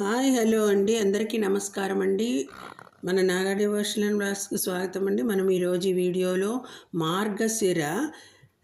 Hi hello అండి. అందరికీ నమస్కారం అండి. మన నాగా డివోషనల్ వ్లాగ్స్కి స్వాగతం అండి. మనం ఈరోజు ఈ వీడియోలో మార్గశిర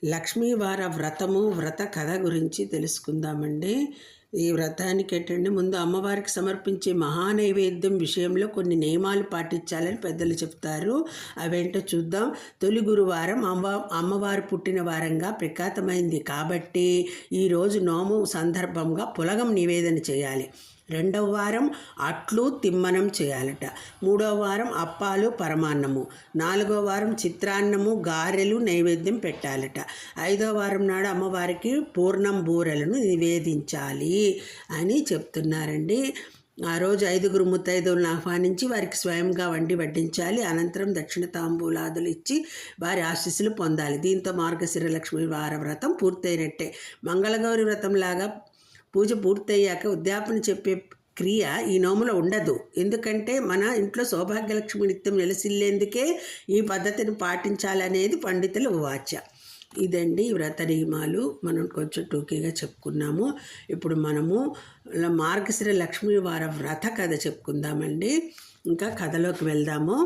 లక్ష్మీవార వ్రతము వ్రత కథ గురించి తెలుసుకుందామండి. ఈ వ్రతానికి ఏంటంటే ముందు అమ్మవారికి సమర్పించే మహానైవేద్యం విషయంలో కొన్ని నియమాలు పాటించాలని పెద్దలు చెప్తారు. అవేంటో చూద్దాం. తొలి గురువారం అమ్మ అమ్మవారు పుట్టిన వారంగా ప్రఖ్యాతమైంది కాబట్టి ఈరోజు నోము సందర్భంగా పులగం నివేదన చేయాలి. రెండవ వారం అట్లు తిమ్మనం చేయాలట. మూడవ వారం అప్పాలు పరమాన్నము. నాలుగో వారం చిత్రాన్నము గారెలు నైవేద్యం పెట్టాలట. ఐదవ వారం నాడు అమ్మవారికి పూర్ణం బూరెలను నివేదించాలి అని చెప్తున్నారండి. ఆ రోజు ఐదుగురు ముత్తైదువులను ఆహ్వానించి వారికి స్వయంగా వండి వడ్డించాలి. అనంతరం దక్షిణ తాంబూలాదులు ఇచ్చి వారి ఆశీస్సులు పొందాలి. దీంతో మార్గశిర లక్ష్మి వార వ్రతం పూర్తయినట్టే. మంగళగౌరి వ్రతంలాగా పూజ పూర్తయ్యాక ఉద్యాపన చెప్పే క్రియ ఈ నోములో ఉండదు. ఎందుకంటే మన ఇంట్లో సౌభాగ్యలక్ష్మి నిత్యం నెలసిల్లేందుకే ఈ పద్ధతిని పాటించాలనేది పండితుల వాచ్య ఇదండి వ్రత నియమాలు. మనం కొంచెం టూకీగా చెప్పుకున్నాము. ఇప్పుడు మనము మార్గశిర లక్ష్మీవార వ్రత కథ చెప్పుకుందామండి. ఇంకా కథలోకి వెళ్దాము.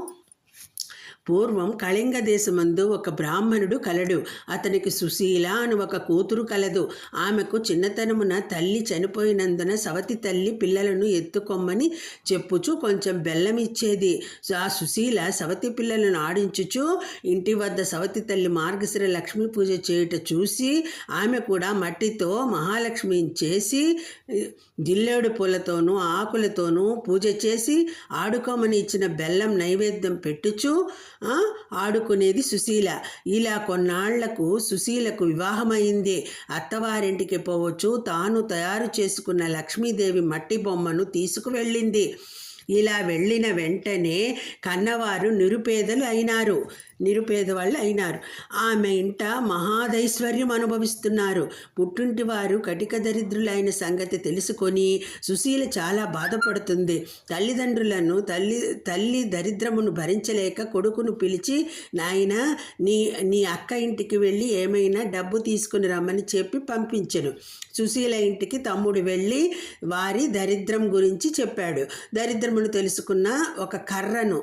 పూర్వం కళింగ దేశమందు ఒక బ్రాహ్మణుడు కలడు. అతనికి సుశీల అని ఒక కూతురు కలదు. ఆమెకు చిన్నతనమున తల్లి చనిపోయినందున సవతి తల్లి పిల్లలను ఎత్తుకొమ్మని చెప్పుచు కొంచెం బెల్లం ఇచ్చేది ఆ సుశీల సవతి పిల్లలను ఆడించుచు ఇంటి వద్ద సవతి తల్లి మార్గశిర లక్ష్మీ పూజ చేయుట చూసి ఆమె కూడా మట్టితో మహాలక్ష్మిని చేసి జిల్లేడు పూలతోనూ ఆకులతోనూ పూజ చేసి ఆడుకోమని ఇచ్చిన బెల్లం నైవేద్యం పెట్టుచు ఆడుకునేది సుశీల. ఇలా కొన్నాళ్ళకు సుశీలకు వివాహమైంది. అత్తవారింటికి పోవచ్చు. తాను తయారు చేసుకున్న లక్ష్మీదేవి మట్టి బొమ్మను తీసుకువెళ్ళింది. ఇలా వెళ్ళిన వెంటనే కన్నవారు నిరుపేదలు అయినారు. నిరుపేద వాళ్ళు అయినారు. ఆమె ఇంట మహాదైశ్వర్యం అనుభవిస్తున్నారు. పుట్టింటి వారు కటిక దరిద్రులైన సంగతి తెలుసుకొని సుశీల చాలా బాధపడుతుంది. తల్లిదండ్రులను తల్లి తల్లి దరిద్రమును భరించలేక కొడుకును పిలిచి నాయన నీ నీ అక్క ఇంటికి వెళ్ళి ఏమైనా డబ్బు తీసుకుని రమ్మని చెప్పి పంపించను. సుశీల ఇంటికి తమ్ముడు వెళ్ళి వారి దరిద్రం గురించి చెప్పాడు. దరిద్రం ధర్మములు తెలుసుకున్న ఒక కర్రను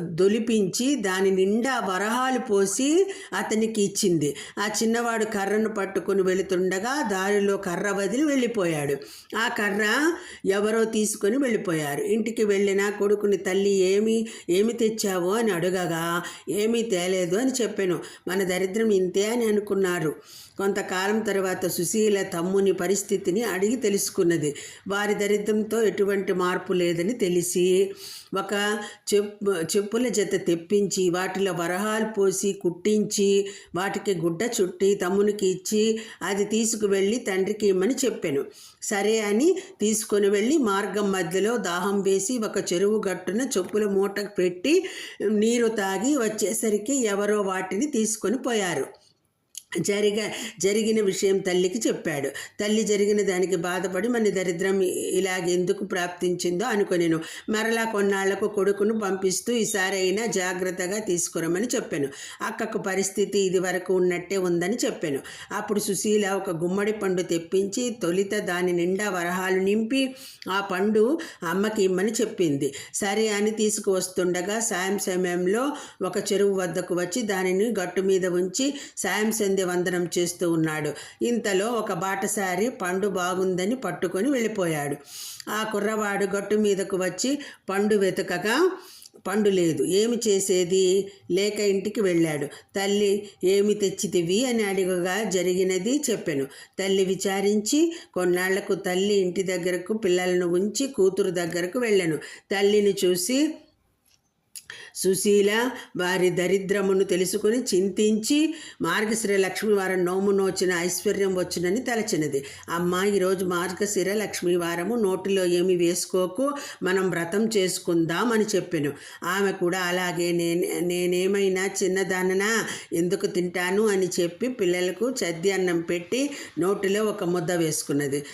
దొలిపించి దాని నిండా వరహాలు పోసి అతనికి ఇచ్చింది. ఆ చిన్నవాడు కర్రను పట్టుకుని వెళుతుండగా దారిలో కర్ర వదిలి వెళ్ళిపోయాడు. ఆ కర్ర ఎవరో తీసుకొని వెళ్ళిపోయారు. ఇంటికి వెళ్ళిన కొడుకుని తల్లి ఏమి ఏమి తెచ్చావో? అని అడగగా ఏమీ తేలేదు అని చెప్పాను. మన దరిద్రం ఇంతే అని అనుకున్నారు. కొంతకాలం తర్వాత సుశీల తమ్ముని పరిస్థితిని అడిగి తెలుసుకున్నది. వారి దరిద్రంతో ఎటువంటి మార్పు లేదని తెలిసి ఒక చెప్పు చెప్పుల జత తెప్పించి వాటిలో వరహాలు పోసి కుట్టించి వాటికి గుడ్డ చుట్టి తమ్మునికి ఇచ్చి అది తీసుకువెళ్ళి తండ్రికి ఇమ్మని చెప్పాను. సరే అని తీసుకొని వెళ్ళి మార్గం మధ్యలో దాహం వేసి ఒక చెరువు గట్టున చెప్పుల మూట పెట్టి నీరు తాగి వచ్చేసరికి ఎవరో వాటిని తీసుకొని పోయారు. జరిగ జరిగిన విషయం తల్లికి చెప్పాడు. తల్లి జరిగిన దానికి బాధపడి మన దరిద్రం ఇలాగెందుకు ప్రాప్తించిందో అనుకునేను. మరలా కొన్నాళ్ళకు కొడుకును పంపిస్తూ ఈసారైనా జాగ్రత్తగా తీసుకురమని చెప్పాను. అక్కకు పరిస్థితి ఇది వరకు ఉన్నట్టే ఉందని చెప్పాను. అప్పుడు సుశీల ఒక గుమ్మడి పండు తెప్పించి తొలిత దాని నిండా వరహాలు నింపి ఆ పండు అమ్మకి ఇమ్మని చెప్పింది. సరే అని తీసుకువస్తుండగా సాయం సమయంలో ఒక చెరువు వద్దకు వచ్చి దానిని గట్టు మీద ఉంచి సాయం సంధ్య వందనం చేస్తూ ఉన్నాడు. ఇంతలో ఒక బాటసారి పండు బాగుందని పట్టుకొని వెళ్ళిపోయాడు. ఆ కుర్రవాడు గట్టు మీదకు వచ్చి పండు వెతకగా పండు లేదు. ఏమి చేసేది? లేక ఇంటికి వెళ్ళాడు. తల్లి ఏమి తెచ్చితివి? అని అడిగగా జరిగినది చెప్పాను. తల్లి విచారించి కొన్నాళ్ళకు తల్లి ఇంటి దగ్గరకు పిల్లలను ఉంచి కూతురు దగ్గరకు వెళ్ళాను. తల్లిని చూసి సుశీల వారి దరిద్రమును తెలుసుకుని చింతించి మార్గశిర లక్ష్మీవారం నోము నోచిన ఐశ్వర్యం వచ్చునని తలచినది. అమ్మ ఈరోజు మార్గశిర లక్ష్మీవారము నోటిలో ఏమి వేసుకోకు? మనం వ్రతం చేసుకుందాం అని చెప్పాను. ఆమె కూడా అలాగే నేను నేనేమైనా చిన్నదాననా ఎందుకు తింటాను? అని చెప్పి పిల్లలకు చద్ది అన్నం పెట్టి నోటిలో ఒక ముద్ద వేసుకున్నది.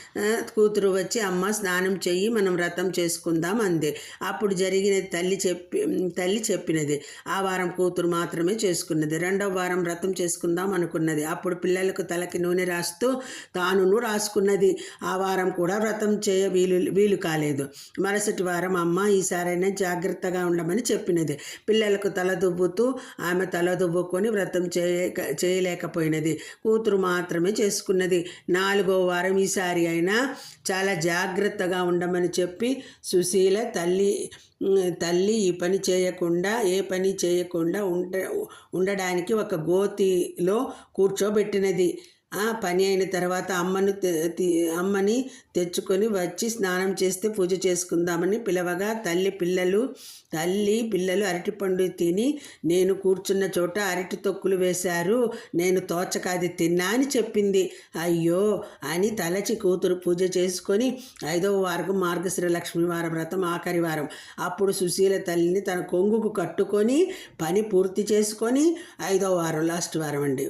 కూతురు వచ్చి అమ్మ స్నానం చెయ్యి మనం వ్రతం చేసుకుందాం అంది. అప్పుడు జరిగిన తల్లి చెప్పి తల్లి చెప్పినది. ఆ వారం కూతురు మాత్రమే చేసుకున్నది. రెండవ వారం వ్రతం చేసుకుందాం అనుకున్నది. అప్పుడు పిల్లలకు తలకి నూనె రాస్తూ తానును రాసుకున్నది. ఆ వారం కూడా వ్రతం చేయ వీలు వీలు కాలేదు. మరుసటి వారం అమ్మ ఈసారైనా జాగ్రత్తగా ఉండమని చెప్పినది. పిల్లలకు తల దువ్వుతూ ఆమె తల దువ్వుకొని వ్రతం చేయక చేయలేకపోయినది. కూతురు మాత్రమే చేసుకున్నది. నాలుగో వారం ఈసారి అయినా చాలా జాగ్రత్తగా ఉండమని చెప్పి సుశీల తల్లి తల్లి ఈ పని చేయకుండా ఏ పని చేయకుండా ఉండ ఉండడానికి ఒక గోతిలో కూర్చోబెట్టినది. పని అయిన తర్వాత అమ్మను అమ్మని తెచ్చుకొని వచ్చి స్నానం చేస్తే పూజ చేసుకుందామని పిలవగా తల్లి పిల్లలు తల్లి పిల్లలు అరటిపండు తిని నేను కూర్చున్న చోట అరటి తొక్కులు వేశారు నేను తోచకాది తిన్నా అని చెప్పింది. అయ్యో అని తలచి కూతురు పూజ చేసుకొని ఐదవ వారం లక్ష్మి లక్ష్మీవారం వ్రతం ఆఖరి వారం. అప్పుడు సుశీల తల్లిని తన కొంగుకు కట్టుకొని పని పూర్తి చేసుకొని ఐదవ వారం లాస్ట్ వారం అండి.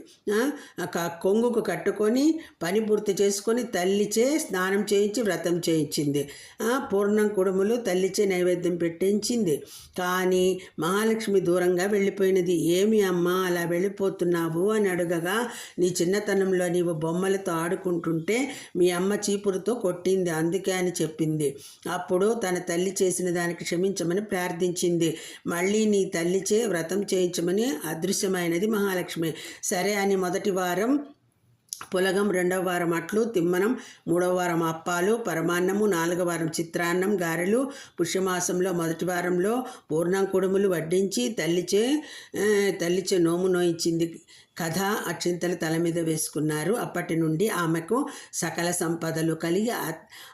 కొంగుకు కట్టుకొని పని పూర్తి చేసుకొని తల్లిచే స్నానం చేయించి వ్రతం చేయించింది. పూర్ణం కుడుములు తల్లిచే నైవేద్యం పెట్టించింది. కానీ మహాలక్ష్మి దూరంగా వెళ్ళిపోయినది. ఏమి అమ్మ అలా వెళ్ళిపోతున్నావు? అని అడగగా నీ చిన్నతనంలో నీవు బొమ్మలతో ఆడుకుంటుంటే మీ అమ్మ చీపురుతో కొట్టింది. అందుకే అని చెప్పింది. అప్పుడు తన తల్లి చేసిన దానికి క్షమించమని ప్రార్థించింది. మళ్ళీ నీ తల్లిచే వ్రతం చేయించమని అదృశ్యమైనది మహాలక్ష్మి. సరే అని మొదటి వారం పులగం రెండవ వారం అట్లు తిమ్మనం మూడవ వారం అప్పాలు పరమాన్నము నాలుగవ వారం చిత్రాన్నం గారెలు. పుష్యమాసంలో మొదటి వారంలో పూర్ణం కుడుములు వడ్డించి తల్లిచే తల్లిచే నోము నోయించింది కథ అక్షింతలు తల మీద వేసుకున్నారు. అప్పటి నుండి ఆమెకు సకల సంపదలు కలిగి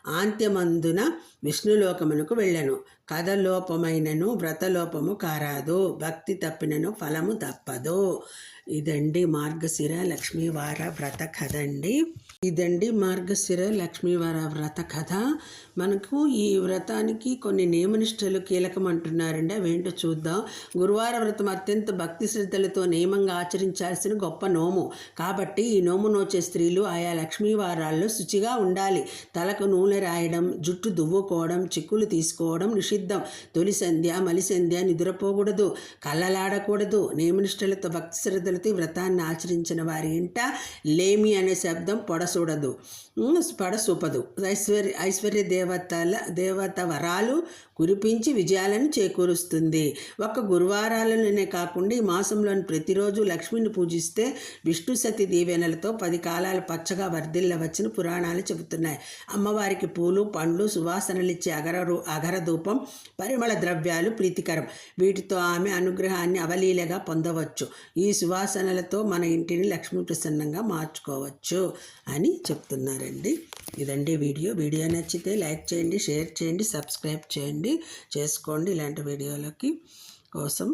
ఆంత్యమందున విష్ణులోకమునకు వెళ్ళను. కథలోపమైనను వ్రతలోపము కారాదు. భక్తి తప్పినను ఫలము తప్పదు. ఇదండి మార్గశిర లక్ష్మీవార వ్రత కథ అండి. ఇదండి మార్గశిర లక్ష్మీవార వ్రత కథ. మనకు ఈ వ్రతానికి కొన్ని నియమనిష్టలు కీలకం అంటున్నారండి అవేంటో చూద్దాం. గురువార వ్రతం అత్యంత భక్తి శ్రద్ధలతో నియమంగా ఆచరించాల్సిన గొప్ప నోము. కాబట్టి ఈ నోము నోచే స్త్రీలు ఆయా లక్ష్మీవారాల్లో శుచిగా ఉండాలి. తలకు నూనె రాయడం జుట్టు దువ్వుకోవడం చిక్కులు తీసుకోవడం నిషిద్ధం. తొలి సంధ్య మలి సంధ్య నిద్రపోకూడదు. కళ్ళలాడకూడదు. నియమనిష్టలతో భక్తి శ్రద్ధలతో వ్రతాన్ని ఆచరించిన వారి ఇంట లేమి అనే శబ్దం పొడసూడదు పడసూపదు. ఐశ్వర్య ఐశ్వర్య దేవతల దేవత వరాలు కురిపించి విజయాలను చేకూరుస్తుంది. ఒక గురువారాలలోనే కాకుండా ఈ మాసంలోని ప్రతిరోజు లక్ష్మిని పూజిస్తే విష్ణు సతి దీవెనలతో పది కాలాలు పచ్చగా వర్ధిల్లవచ్చని పురాణాలు చెబుతున్నాయి. అమ్మవారికి పూలు పండ్లు సువాసనలిచ్చే అగర అగర ధూపం పరిమళ ద్రవ్యాలు ప్రీతికరం. వీటితో ఆమె అనుగ్రహాన్ని అవలీలగా పొందవచ్చు. ఈ సువాసనలతో మన ఇంటిని లక్ష్మీ ప్రసన్నంగా మార్చుకోవచ్చు అని చెప్తున్నారండి. ఇదండి వీడియో. వీడియో నచ్చితే లైక్ చేయండి షేర్ చేయండి సబ్స్క్రైబ్ చేయండి. చేసుకోండి ఇలాంటి వీడియోలకి కోసం.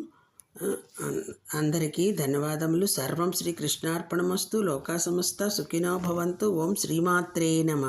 అందరికీ ధన్యవాదములు. సర్వం శ్రీకృష్ణార్పణమస్తు లోకా సమస్త సుఖినో భవంతు. ఓం శ్రీమాత్రే నమ.